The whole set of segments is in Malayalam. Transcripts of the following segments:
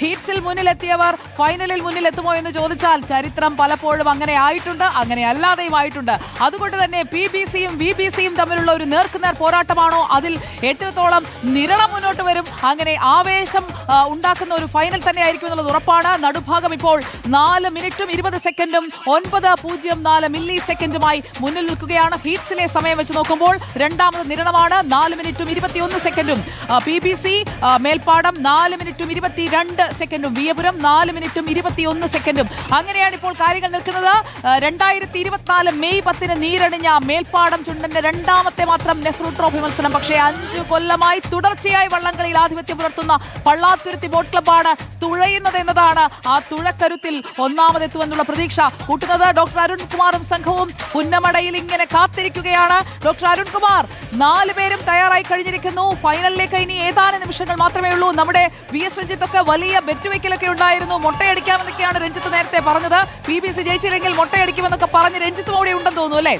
ഹീറ്റ്സിൽ മുന്നിലെത്തിയവർ ഫൈനലിൽ മുന്നിലെത്തുമോ എന്ന് ചോദിച്ചാൽ ചരിത്രം പലപ്പോഴും അങ്ങനെ ആയിട്ടുണ്ട് അങ്ങനെ അല്ലാതെയും ആയിട്ടുണ്ട്. അതുകൊണ്ട് തന്നെ പി ബി സിയും വി ബി സിയും തമ്മിലുള്ള ഒരു നേർക്കുനേർ പോരാട്ടമാണോ? അതിൽ എത്രത്തോളം നിരണം മുന്നോട്ട് വരും. അങ്ങനെ ആവേശം ഉണ്ടാക്കുന്ന ഒരു ഫൈനൽ തന്നെ ആയിരിക്കും എന്നുള്ളത് ഉറപ്പാണ്. നടുഭാഗം ഇപ്പോൾ നാല് മിനിറ്റും ഇരുപത് സെക്കൻഡും ഒൻപത് പൂജ്യം നാല് മില്ലി സെക്കൻഡുമായി മുന്നിൽ നിൽക്കുകയാണ്. ഹീറ്റ്സിലെ സമയം വെച്ച് നോക്കുമ്പോൾ രണ്ടാമത് നിരണമാണ് നാല് മിനിറ്റും ഇരുപത്തിയൊന്ന് സെക്കൻഡും പി ബി സി മേൽപ്പാടം നാല് മിനിറ്റും ഇരുപത്തിരണ്ട് സെക്കൻഡും. വിയപുരം നാല് മിനിറ്റും ഇരുപത്തിയൊന്ന് സെക്കൻഡും. അങ്ങനെയാണ് ഇപ്പോൾ കാര്യങ്ങൾ നിൽക്കുന്നത്. രണ്ടായിരത്തി ഇരുപത്തിനാല് മെയ് പത്തിന് നീരണിഞ്ഞ മേൽപ്പാടം ചുണ്ടന്റെ രണ്ടാമത്തെ മാത്രം നെഹ്റു ട്രോഫി മത്സരം. പക്ഷേ അഞ്ചു കൊല്ലമായി തുടർച്ചയായി വള്ളംകളിയിൽ ആധിപത്യം പുലർത്തുന്ന പള്ളാത്തുരുത്തി ബോട്ട് ക്ലബ്ബാണ് തുഴയുന്നത് എന്നതാണ് ആ തുഴക്കരുത്തിൽ ഒന്നാമതെത്തുമെന്നുള്ള പ്രതീക്ഷ കൂട്ടുന്നത് ഡോക്ടർ അരുൺകുമാറും സംഘവും പുന്നമടയിൽ ഇങ്ങനെ കാത്തിരിക്കുകയാണ്. ഡോക്ടർ അരുൺകുമാർ നാല് പേരും തയ്യാറായി കഴിഞ്ഞിരിക്കുന്നു. ഫൈനലിലേക്ക് ഇനി ഏതാനും നിമിഷങ്ങൾ മാത്രമേ ഉള്ളൂ. നമ്മുടെ വി എസ് രഞ്ജിത്ത് ഒക്കെ വലിയ ബെറ്റുവെക്കലൊക്കെ ഉണ്ടായിരുന്നു. മുട്ടയടിക്കാമെന്നൊക്കെയാണ് രഞ്ജിത്ത് നേരത്തെ പറഞ്ഞത്. പി ബി സി ജയിച്ചില്ലെങ്കിൽ മുട്ടയടിക്കുമെന്നൊക്കെ പറഞ്ഞ് രഞ്ജിത്തും അവിടെ ഉണ്ടെന്ന് തോന്നുന്നു അല്ലേ?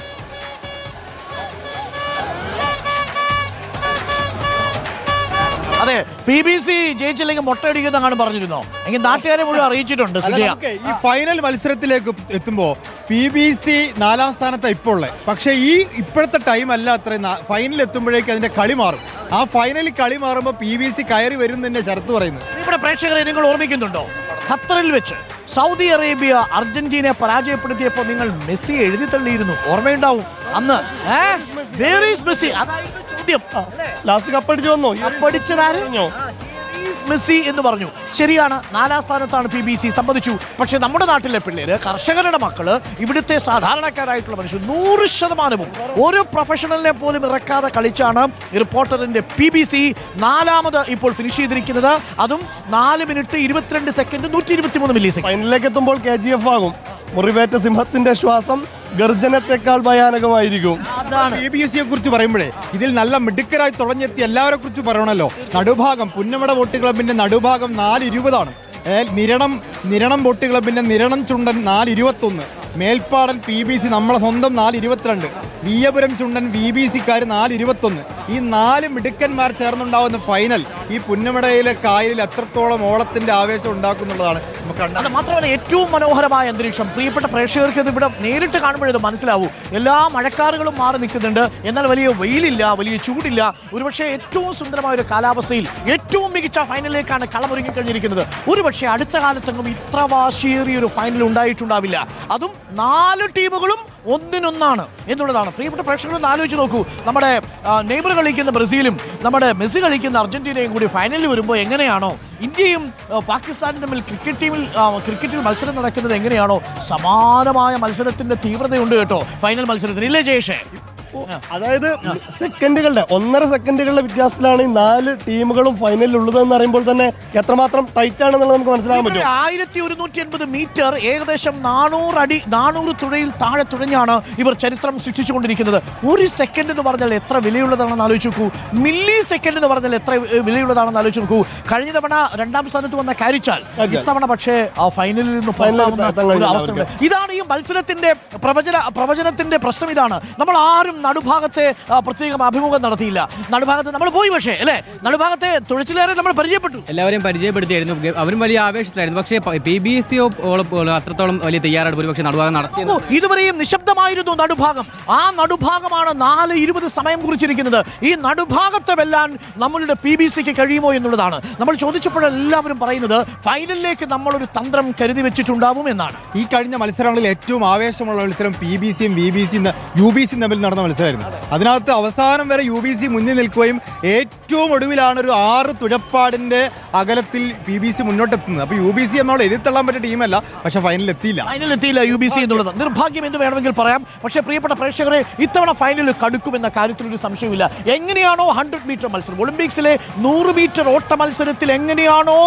അതെ പി ബി സി ജയിച്ചില്ലെങ്കിൽ മുട്ടയടിക്കുന്നതാണ് പറഞ്ഞിരുന്നോ? എങ്കിൽ നാട്ടുകാരെ മുഴുവൻ അറിയിച്ചിട്ടുണ്ട് സുജയ. ഈ ഫൈനൽ മത്സരത്തിലേക്ക് എത്തുമ്പോ പി ബി സി നാലാം സ്ഥാനത്ത് ഇപ്പോൾ ഉള്ളത് പക്ഷേ ഈ ഇപ്പോഴത്തെ ടൈം അല്ല അത്ര ഫൈനൽ എത്തുമ്പോഴേക്ക് അതിന്റെ കളി മാറും. ആ ഫൈനലിൽ കളി മാറുമ്പോൾ പി ബി സി കയറി വരും എന്ന് തന്നെ ശരത്ത് പറയുന്നത് ഇവിടെ പ്രേക്ഷകരെ നിങ്ങൾ ഓർമ്മിക്കുന്നുണ്ടോ? ഖത്തറിൽ വെച്ച് സൗദി അറേബ്യ അർജന്റീനയെ പരാജയപ്പെടുത്തിയപ്പോൾ നിങ്ങൾ മെസ്സി എഴുതി തള്ളിയിരുന്നു. ഓർമ്മയുണ്ടാവും. അന്ന് ഈസ് മെസ്സി അതായിരുന്നു ചോദ്യം ലാസ്റ്റ് കപ്പടിച്ചു വന്നു. പഠിച്ചതാരോ മെസ്സി എന്ന് പറഞ്ഞു. ശരിയാണ് നാലാം സ്ഥാനത്താണ് പി ബി സി സമ്മതിച്ചു. പക്ഷെ നമ്മുടെ നാട്ടിലെ പിള്ളേര് കർഷകരുടെ മക്കൾ ഇവിടുത്തെ സാധാരണക്കാരായിട്ടുള്ള മനുഷ്യർ നൂറ് ശതമാനവും ഒരു പ്രൊഫഷണലിനെ പോലും ഇറക്കാതെ കളിച്ചാണ് റിപ്പോർട്ടറിന്റെ പി ബി സി നാലാമത് ഇപ്പോൾ ഫിനിഷ് ചെയ്തിരിക്കുന്നത്. അതും നാല് മിനിറ്റ് ഇരുപത്തിരണ്ട് സെക്കൻഡ് നൂറ്റി ഇരുപത്തി മൂന്ന് മില്ലി സെക്കൻഡ് ഫൈനലിലേക്ക് എത്തുമ്പോൾ കെ ജി എഫ് ആകും. മുറിവേറ്റ സിംഹത്തിന്റെ ശ്വാസം ഗർജനത്തെക്കാൾ ഭയാനകമായിരിക്കും. പി ബി എസ് സിയെ കുറിച്ച് പറയുമ്പോഴേ ഇതിൽ നല്ല മിടുക്കരായി തുടങ്ങിയെത്തി എല്ലാവരെ കുറിച്ച് പറയണമല്ലോ. നടുഭാഗം പുന്നമട വോട്ട് ക്ലബിന്റെ നടുഭാഗം നാല് ഇരുപതാണ് നിരണം നിരണം വോട്ട് ക്ലബിന്റെ നിരണം ചുണ്ടൻ നാല് ഇരുപത്തൊന്ന് മേൽപ്പാടൻ പി ബി സി നമ്മളെ സ്വന്തം നാല് ഇരുപത്തിരണ്ട് വീയപുരം ചുണ്ടൻ ബി ബി സിക്കാർ നാല് ഇരുപത്തൊന്ന് ഈ നാല് മിടുക്കന്മാർ ചേർന്നുണ്ടാവുന്ന ഫൈനൽ ഈ പുന്നമടയിലെ കായലിൽ എത്രത്തോളം ഓളത്തിന്റെ ആവേശം ഉണ്ടാക്കുന്നുള്ളതാണ്. അത് മാത്രമല്ല ഏറ്റവും മനോഹരമായ അന്തരീക്ഷം. പ്രിയപ്പെട്ട പ്രേക്ഷകർക്ക് ഇത് ഇവിടെ നേരിട്ട് കാണുമ്പോഴേ ഇത് മനസ്സിലാവൂ. എല്ലാ മഴക്കാറുകളും മാറി നിൽക്കുന്നുണ്ട്. എന്നാൽ വലിയ വെയിലില്ല വലിയ ചൂടില്ല. ഒരുപക്ഷെ ഏറ്റവും സുന്ദരമായ ഒരു കാലാവസ്ഥയിൽ ഏറ്റവും മികച്ച ഫൈനലിലേക്കാണ് കളമൊരുങ്ങി കഴിഞ്ഞിരിക്കുന്നത്. ഒരുപക്ഷെ അടുത്ത കാലത്തെങ്ങും ഇത്ര വാശിയേറിയ ഒരു ഫൈനൽ ഉണ്ടായിട്ടുണ്ടാവില്ല. അതും നാല് ടീമുകളും ഒന്നിനൊന്നാണ് എന്നുള്ളതാണ്. പ്രിയപ്പെട്ട പ്രേക്ഷകരൊന്ന് ആലോചിച്ച് നോക്കൂ. നമ്മുടെ നെയ്ബർ കളിക്കുന്ന ബ്രസീലും നമ്മുടെ മെസ്സി കളിക്കുന്ന അർജന്റീനയും കൂടി ഫൈനലിൽ വരുമ്പോൾ എങ്ങനെയാണോ? ഇന്ത്യയും പാകിസ്ഥാനും തമ്മിൽ ക്രിക്കറ്റ് ടീമിൽ ക്രിക്കറ്റിൽ മത്സരം നടക്കുന്നത് എങ്ങനെയാണോ? സമാനമായ മത്സരത്തിന്റെ തീവ്രതയുണ്ട് കേട്ടോ ഫൈനൽ മത്സരത്തിന്. ഇല്ലേ ജയേഷേ? അതായത് സെക്കൻഡുകളുടെ ഒന്നര സെക്കൻഡുകളുടെ വ്യത്യാസത്തിലാണ് ഈ നാല് ടീമുകളും ഫൈനലിൽ ഉള്ളത് എന്ന് അറിയുമ്പോൾ തന്നെ എത്രമാത്രം ടൈറ്റ് ആണെന്നുള്ളത് നമുക്ക് മനസ്സിലാക്കാൻ പറ്റും. ആയിരത്തി ഒരുന്നൂറ്റി എൺപത് മീറ്റർ ഏകദേശം നാനൂറ് അടി നാനൂറ് തുഴയിൽ താഴെ തുഴഞ്ഞാണ് ഇവർ ചരിത്രം സൃഷ്ടിച്ചുകൊണ്ടിരിക്കുന്നത് ഒരു സെക്കൻഡ് എന്ന് പറഞ്ഞാൽ എത്ര വിലയുള്ളതാണെന്ന് ആലോചിച്ച് നോക്കൂ. മില്ലി സെക്കൻഡ് എന്ന് പറഞ്ഞാൽ എത്ര വിലയുള്ളതാണെന്ന് ആലോചിച്ച് നോക്കൂ. കഴിഞ്ഞ തവണ രണ്ടാം സ്ഥാനത്ത് വന്ന കാരിച്ചാൽ. ഇത്തവണ പക്ഷേ ആ ഫൈനലിൽ നിന്ന് ഇതാണ് ഈ മത്സരത്തിന്റെ പ്രവചന പ്രവചനത്തിന്റെ പ്രശ്നം ഇതാണ്. നമ്മൾ ആരും നടുഭാഗത്തെ പ്രത്യേകം അഭിമുഖം നടത്തിയില്ല. നടുഭാഗത്ത് നമ്മൾ പോയി പക്ഷേ അല്ലേ? നടുഭാഗത്തെ തുഴച്ചിലേറെ നമ്മൾ പരിചയപ്പെട്ടു. എല്ലാവരെയും പരിചയപ്പെടുത്തിയായിരുന്നു അവരും വലിയ ആവേശത്തിലായിരുന്നു. പക്ഷേ പി ബി സി അത്രത്തോളം വലിയ തയ്യാറെടുപ്പ് പക്ഷേ നടുഭാഗം നടത്തി ഇതുവരെയും നിശബ്ദമായിരുന്നു നടുഭാഗം. ആ നടുഭാഗമാണ് നാല് ഇരുപത് സമയം കുറിച്ചിരിക്കുന്നത്. ഈ നടുഭാഗത്തെ വെല്ലാൻ നമ്മളുടെ പി ബി സിക്ക് കഴിയുമോ എന്നുള്ളതാണ്. നമ്മൾ ചോദിച്ചപ്പോഴെല്ലാവരും പറയുന്നത് ഫൈനലിലേക്ക് നമ്മളൊരു തന്ത്രം കരുതി വെച്ചിട്ടുണ്ടാവും എന്നാണ്. ഈ കഴിഞ്ഞ മത്സരങ്ങളിൽ ഏറ്റവും ആവേശമുള്ള മത്സരം പി ബി സിയും വി ബി സിയും യു ബി സിയും തമ്മിൽ നടന്ന മത്സരമായിരുന്നു അതിനകത്ത് അവസാനം വരെ യു ബി സി മുന്നിൽ നിൽക്കുകയും ഏറ്റവും ഒടുവിലാണ് ഒരു ആറ് തുഴപ്പാടിന്റെ അകലത്തിൽ പി ബി സി മുന്നോട്ടെത്തുന്നത്. അപ്പൊ യു ബി സി എന്നോട് എതിർത്തള്ളാൻ പറ്റിയ ടീമല്ല പക്ഷെ ഫൈനലിൽ എത്തിയില്ല ഫൈനലിൽ എത്തിയില്ല യു ബി സി എന്നുള്ളത്. നിർഭാഗ്യം എന്ന് വേണമെങ്കിൽ പറയാം. പക്ഷേ പ്രിയപ്പെട്ട പ്രേക്ഷകരെ ഇത്തവണ ഫൈനലിൽ കടുക്കുമെന്ന കാര്യത്തിൽ ഒരു സംശയമില്ല എങ്ങനെയാണോ ഹൺഡ്രഡ് മീറ്റർ മത്സരം? ഒളിമ്പിക്സിലെ നൂറ് മീറ്റർ ഓട്ട മത്സരത്തിൽ എങ്ങനെയാണോ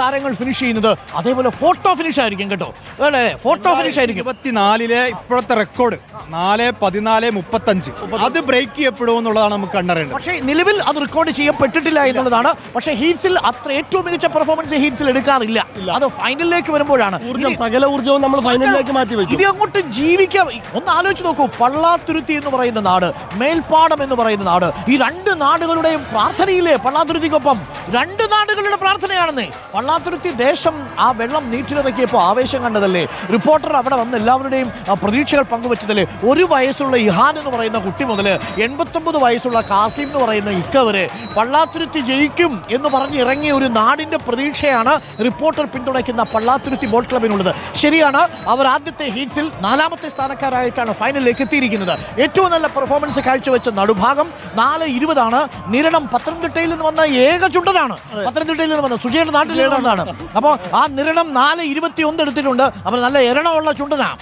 താരങ്ങൾ ഫിനിഷ് ചെയ്യുന്നത്? അതേപോലെ ഫോട്ടോ ഫിനിഷ് ആയിരിക്കും കേട്ടോ. അല്ലേ? ഫോട്ടോ ഫിനിഷ് ആയിരിക്കും. ഇരുപത്തിനാലിലെ ഇപ്പോഴത്തെ റെക്കോർഡ് നാല് പതിനാല് മുപ്പത്തഞ്ച്. പെർഫോമൻസ് അത് ബ്രേക്ക് ചെയ്യപ്പെടുമോ എന്നുള്ളതാണ് നമുക്ക് കണ്ടറിയേണ്ടത്. പക്ഷേ നിലവിൽ അത് റെക്കോർഡ് ചെയ്യപ്പെട്ടിട്ടില്ല എന്നുള്ളതാണ്. പക്ഷേ ഹീറ്റ്സിൽ അത്ര ഏറ്റവും മികച്ച പെർഫോമൻസ് ഹീറ്റ്സിൽ എടുക്കാറില്ല. അത് ഫൈനലിലേക്ക് വരുമ്പോഴാണ്. ഊർജം സകല ഊർജവും നമ്മൾ ഫൈനലിലേക്ക് മാറ്റി വെക്കും ഇനി അങ്ങോട്ട് ജീവിക്കാം. ഒന്ന് ആലോചിച്ച് നോക്കൂ. പള്ളാതുരുത്തി എന്ന് പറയുന്ന നാട് മേൽപ്പാടം എന്ന് പറയുന്ന നാട് ഈ രണ്ട് നാടുകളുടെയും പ്രാർത്ഥനയില്ലേ പള്ളാതുരുത്തിക്കൊപ്പം? രണ്ട് നാടുകളുടെ പ്രാർത്ഥനയാണെന്നേ. പള്ളാത്തുരുത്തി ദേശം ആ വെള്ളം നീറ്റിലിറക്കിയപ്പോൾ ആവേശം കണ്ടതല്ലേ? റിപ്പോർട്ടർ അവിടെ വന്ന് എല്ലാവരുടെയും പ്രതീക്ഷകൾ പങ്കുവച്ചതല്ലേ? ഒരു വയസ്സുള്ള ഇഹാൻ എന്ന് പറയുന്ന കുട്ടി മുതൽ എൺപത്തൊമ്പത് വയസ്സുള്ള കാസിം എന്ന് പറയുന്ന ഇക്ക വരെ പള്ളാത്തുരുത്തി ജയിക്കും എന്ന് പറഞ്ഞ് ഇറങ്ങിയ ഒരു നാടിന്റെ പ്രതീക്ഷയാണ് റിപ്പോർട്ടർ പിന്തുണയ്ക്കുന്ന പള്ളാത്തുരുത്തി ബോട്ട് ക്ലബിനുള്ളത്. ശരിയാണ് അവർ ആദ്യത്തെ ഹീറ്റ്സിൽ നാലാമത്തെ സ്ഥാനക്കാരായിട്ടാണ് ഫൈനലിലേക്ക് എത്തിയിരിക്കുന്നത്. ഏറ്റവും നല്ല പെർഫോമൻസ് കാഴ്ചവെച്ച നടുഭാഗം നാല് ഇരുപതാണ്. നിരണം പത്തനംതിട്ടയിൽ നിന്ന് വന്ന ഏക ചുണ്ടനാണ്. പത്തനംതിട്ടയിൽ നിന്ന് വന്ന സുജയുടെ നാട്ടിൽ നിന്ന് വന്നതാണ്. അപ്പോൾ ആ നിരണം നാല് ഇരുപത്തി ഒന്ന് എടുത്തിട്ടുണ്ട്. അപ്പോൾ നല്ല എരണമുള്ള ചുണ്ടനാണ്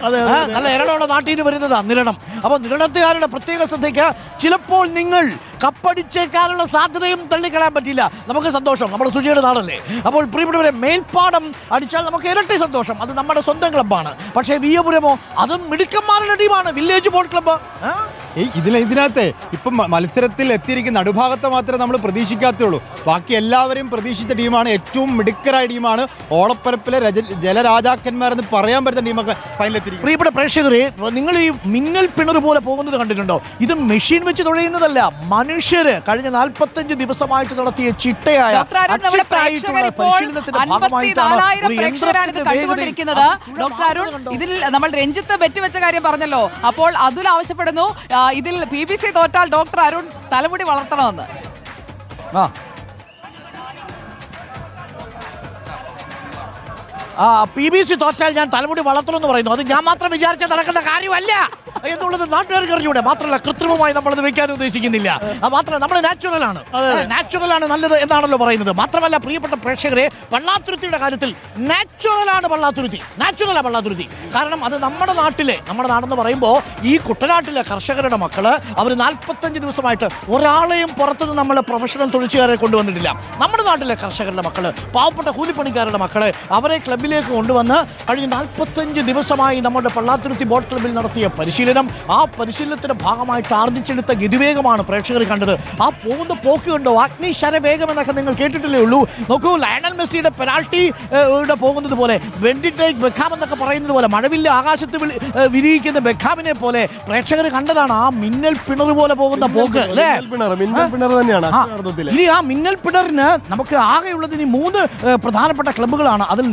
നല്ല എരണമുള്ള നാട്ടിൽ നിന്ന് വരുന്നതാണ് നിരണം. അപ്പോൾ നിരണത്തുകാരുടെ പ്രത്യേക ശ്രദ്ധിക്കുക. ചിലപ്പോൾ നിങ്ങൾ കപ്പടിച്ചേക്കാനുള്ള സാധ്യതയും തള്ളിക്കളയാൻ പറ്റില്ല. നമുക്ക് സന്തോഷം. നമ്മുടെ സുചിയുടെ നാടല്ലേ? അപ്പോൾ പ്രിയപ്പെട്ടവരെ മേൽപ്പാടം അടിച്ചാൽ നമുക്ക് ഇരട്ടി സന്തോഷം. അത് നമ്മുടെ സ്വന്തം ക്ലബ്ബാണ് പക്ഷേ വിയപുരമോ അതും മിടുക്കന്മാരുടെ ടീമാണ് വില്ലേജ് ബോൾ ക്ലബ്ബ് ആ? ഇതിന് ഇതിനകത്തെ ഇപ്പം മത്സരത്തിൽ എത്തിയിരിക്കുന്ന നടുഭാഗത്തെ മാത്രമേ നമ്മൾ പ്രതീക്ഷിക്കാത്തുള്ളൂ. ബാക്കി എല്ലാവരും പ്രതീക്ഷിച്ച ടീമാണ് ഏറ്റവും മിടുക്കരായ ടീമാണ്. ഓളപ്പരപ്പിലെ രജ ജലരാജാക്കന്മാരെന്ന് പറയാൻ പറ്റുന്ന ടീമൊക്കെ ഫൈനലെത്തിയിരിക്കും പ്രിയപ്പെട്ട പ്രേക്ഷകരെ നിങ്ങൾ ഈ മിന്നൽ പിണർ പോലെ പോകുന്നത് കണ്ടിട്ടുണ്ടോ? ഇത് മെഷീൻ വെച്ച് തുഴയുന്നതല്ല മനുഷ്യര് കഴിഞ്ഞ നാൽപ്പത്തഞ്ച് ദിവസമായിട്ട് നടത്തിയ ചിട്ടയായ അച്ചിട്ടായിട്ടുള്ള പരിശീലനത്തിന്റെ ഭാഗമായിട്ടാണ് ഒരു യന്ത്രത്തിന്റെ വേഗതയിൽ- ഡോക്ടർ അരുൺ ഇതിൽ നമ്മൾ രഞ്ജിത്ത് ബെറ്റ് വെച്ച കാര്യം പറഞ്ഞല്ലോ. അപ്പോൾ അതുൽ ആവശ്യപ്പെടുന്നു. ഇതിൽ പി ബി സി തോറ്റാൽ ഡോക്ടർ അരുൺ തലമുടി വളർത്തണമെന്ന്. ആ. പി ബി സി തോറ്റാൽ ഞാൻ തലമുടി വളർത്തണമെന്ന് പറയുന്നു. അത് ഞാൻ മാത്രം വിചാരിച്ച നടക്കുന്ന കാര്യമല്ല എന്നുള്ളത് നാട്ടുകാർക്ക് അറിഞ്ഞൂടെ. മാത്രമല്ല കൃത്രിമമായി നമ്മളത് വെക്കാൻ ഉദ്ദേശിക്കുന്നില്ല. അത് മാത്രമല്ല നമ്മൾ നാച്ചുറൽ ആണ്. നാച്ചുറൽ ആണ് നല്ലത് എന്നാണല്ലോ പറയുന്നത്. മാത്രമല്ല പ്രിയപ്പെട്ട പ്രേക്ഷകരെ പള്ളാത്തുരുത്തിയുടെ കാര്യത്തിൽ നാച്ചുറൽ ആണ് പള്ളാത്തുരുത്തി നാച്ചുറൽ ആണ് പള്ളാത്തുരുത്തി കാരണം അത് നമ്മുടെ നാട്ടിലെ നമ്മുടെ നാടെന്ന് പറയുമ്പോൾ ഈ കുട്ടനാട്ടിലെ കർഷകരുടെ മക്കൾ അവർ നാൽപ്പത്തഞ്ച് ദിവസമായിട്ട് ഒരാളെയും പുറത്തുനിന്ന് നമ്മളെ പ്രൊഫഷണൽ തൊഴിച്ചുകാരെ കൊണ്ടുവന്നിട്ടില്ല. നമ്മുടെ നാട്ടിലെ കർഷകരുടെ മക്കൾ പാവപ്പെട്ട കൂലിപ്പണിക്കാരുടെ മക്കളെ അവരെ ക്ലബിലേക്ക് കൊണ്ടുവന്ന് കഴിഞ്ഞ നാൽപ്പത്തഞ്ച് ദിവസമായി നമ്മുടെ പള്ളാത്തുരുത്തി ബോട്ട് ക്ലബിൽ നടത്തിയ പരിശീലനം. ആ പരിശീലനത്തിന്റെ ഭാഗമായിട്ട് ആർജിച്ചെടുത്ത ഗതിവേഗമാണ് പ്രേക്ഷകർ കണ്ടത്. ആ പോകുന്ന പോക്ക് കണ്ടോ? അഗ്നിശര വേഗം എന്നൊക്കെ നിങ്ങൾ കേട്ടിട്ടില്ലേ ഉള്ളൂ. നോക്കൂ ലയണൽ മെസ്സിയുടെ പെനാൾട്ടി പോകുന്നത് പോലെ വെന്റിറ്റേക്ക് ബെഖാം എന്നൊക്കെ പറയുന്നത് പോലെ മഴവില്ല ആകാശത്ത് വിരിയിക്കുന്ന ബെഖാമിനെ പോലെ പ്രേക്ഷകർ കണ്ടതാണ് ആ മിന്നൽ പിണർ പോലെ പോകുന്ന പോക്ക് അല്ലേ? ഇനി ആ മിന്നൽ പിണറിന് നമുക്ക് ആകെയുള്ളത് ഇനി മൂന്ന് പ്രധാനപ്പെട്ട ക്ലബ്ബുകളാണ്. അതിൽ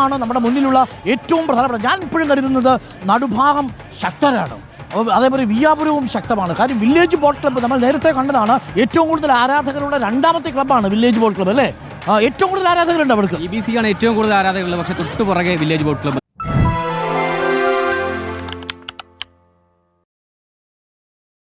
നിരണമാണ് നമ്മുടെ മുന്നിലുള്ള ഏറ്റവും പ്രധാനപ്പെട്ട ഞാൻ ഇപ്പോഴും കരുതുന്നത് നടുഭാഗം ശക്തരാണ്. അതേപോലെ വിയാപുരവും ശക്തമാണ്. കാര്യം വില്ലേജ് ബോൾ ക്ലബ്ബ് നമ്മൾ നേരത്തെ കണ്ടതാണ്. ഏറ്റവും കൂടുതൽ ആരാധകരുള്ള രണ്ടാമത്തെ ക്ലബ്ബാണ് വില്ലേജ് ബോൾ ക്ലബ്ബ് അല്ലേ? ഏറ്റവും കൂടുതൽ ആരാധകരുണ്ട് അവർക്ക് ബി സി ആണ് ഏറ്റവും കൂടുതൽ ആരാധകരുള്ളത്. പക്ഷേ തൊട്ട് പുറകെ വില്ലേജ് ബോൾ ക്ലബ്ബ്